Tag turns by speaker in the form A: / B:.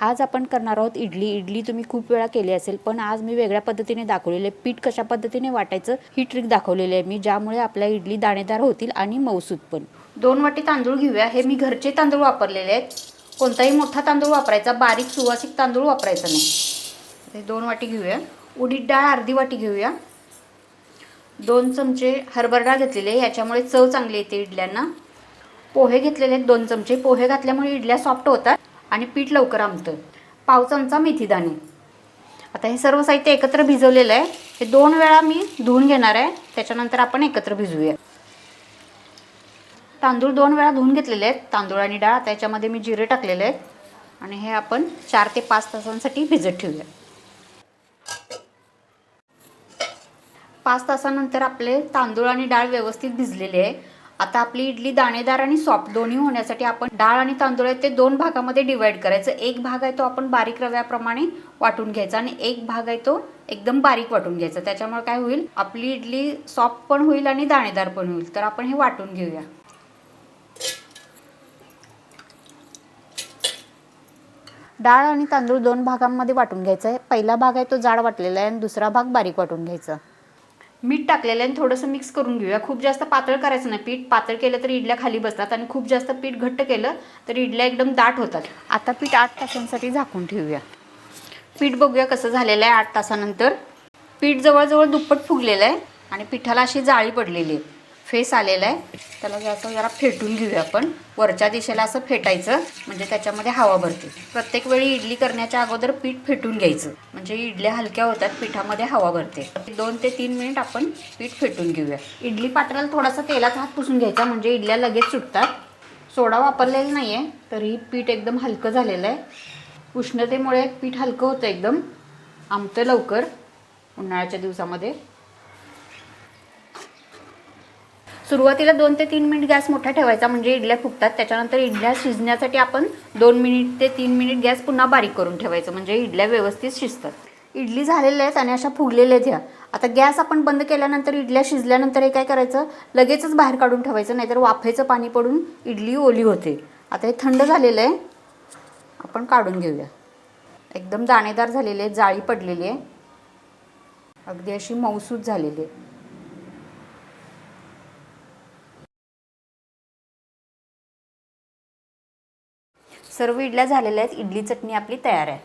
A: आज आपण करणार आहोत इडली. इडली तुम्ही खूप वेळा केली असेल पण आज मी वेगळ्या पद्धतीने दाखवलेले आहे पीठ कशा पद्धतीने वाटायचं ही ट्रिक दाखवलेली आहे मी ज्यामुळे आपल्या इडली दाणेदार होतील आणि मौसूद पण. दोन वाटी तांदूळ घेऊया. हे मी घरचे तांदूळ वापरलेले आहेत. कोणताही मोठा तांदूळ वापरायचा बारीक सुवासिक तांदूळ वापरायचा नाही. हे दोन वाटी घेऊया. उडीद डाळ अर्धी वाटी घेऊया. दोन चमचे हरभर डाळ घेतलेले याच्यामुळे चव चांगली येते इडल्यांना. पोहे घेतलेले आहेत दोन चमचे. पोहे घातल्यामुळे इडल्या सॉफ्ट होतात. आणि पीठ लवकर आमतं. पाव चमचा मेथीदाणे आता हे सर्व साहित्य एकत्र भिजवलेलं आहे. हे दोन वेळा मी धुवून घेणार आहे. त्याच्यानंतर आपण एकत्र भिजवूया तांदूळ दोन वेळा धुवून घेतलेले आहेत. तांदूळ आणि डाळ आता याच्यामध्ये मी जिरे टाकलेले आहेत. आणि हे आपण चार ते पाच तासांसाठी भिजत ठेवूया. पाच तासानंतर आपले तांदूळ आणि डाळ व्यवस्थित भिजलेले आहे. आता आपली इडली दाणेदार आणि सॉफ्ट दोन्ही होण्यासाठी आपण डाळ आणि तांदूळ आहे ते दोन भागामध्ये डिवाइड करायचं. एक भाग आहे तो आपण बारीक रव्याप्रमाणे वाटून घ्यायचा आणि एक भाग आहे तो एकदम बारीक वाटून घ्यायचा. त्याच्यामुळे काय होईल? आपली इडली सॉफ्ट पण होईल आणि दाणेदार पण होईल. तर आपण हे वाटून घेऊया. डाळ आणि तांदूळ दोन भागांमध्ये वाटून घ्यायचा आहे. पहिला भाग आहे तो जाड वाटलेला आहे आणि दुसरा भाग बारीक वाटून घ्यायचा. मीठ टाकलेलं आहे आणि थोडंसं मिक्स करून घेऊया. खूप जास्त पातळ करायचं नाही. पीठ पातळ केलं तर इडल्या खाली बसतात आणि खूप जास्त पीठ घट्ट केलं तर इडल्या एकदम दाट होतात. आता पीठ आठ तासांसाठी झाकून ठेवूया. पीठ बघूया कसं झालेलं आहे आठ तासानंतर. पीठ जवळजवळ दुप्पट फुगलेलं आहे आणि पिठाला अशी जाळी पडलेली आहे. फेस आलेला आहे. त्याला असं जरा फेटून घेऊया आपण. वरच्या दिशेला असं फेटायचं म्हणजे त्याच्यामध्ये हवा भरते. प्रत्येक वेळी इडली करण्याच्या अगोदर पीठ फेटून घ्यायचं. म्हणजे इडल्या हलक्या होतात पिठामध्ये हवा भरते. दोन ते तीन मिनिट आपण पीठ फेटून घेऊया. इडली पात्राला थोडासा तेलाचा हात पुसून घ्यायचा म्हणजे इडल्या लगेच सुटतात. सोडा वापरलेला नाही आहे तरी पीठ एकदम हलकं झालेलं आहे. उष्णतेमुळे पीठ हलकं होतं एकदम. आमतं लवकर उन्हाळ्याच्या दिवसामध्ये. सुरुवातीला दोन ते तीन मिनिट गॅस मोठा ठेवायचा म्हणजे इडल्या फुगतात त्याच्यानंतर इडल्या शिजण्यासाठी आपण दोन मिनिट ते तीन मिनिट गॅस पुन्हा बारीक करून ठेवायचं म्हणजे इडल्या व्यवस्थित शिजतात. इडली झालेल्या आहेत आणि अशा फुगलेल्या आहेत ह्या. आता गॅस आपण बंद केल्यानंतर इडल्या शिजल्यानंतर हे काय करायचं? लगेचच बाहेर काढून ठेवायचं नाहीतर वाफेचं पाणी पडून इडली ओली होते. आता हे थंड झालेलं आहे. आपण काढून घेऊया. एकदम दाणेदार झालेले आहे जाळी पडलेली आहे. अगदी अशी मऊसूत झालेली आहे. सर्व इडल्या झालेल्या आहेत. इडली चटणी आपली तयार आहे.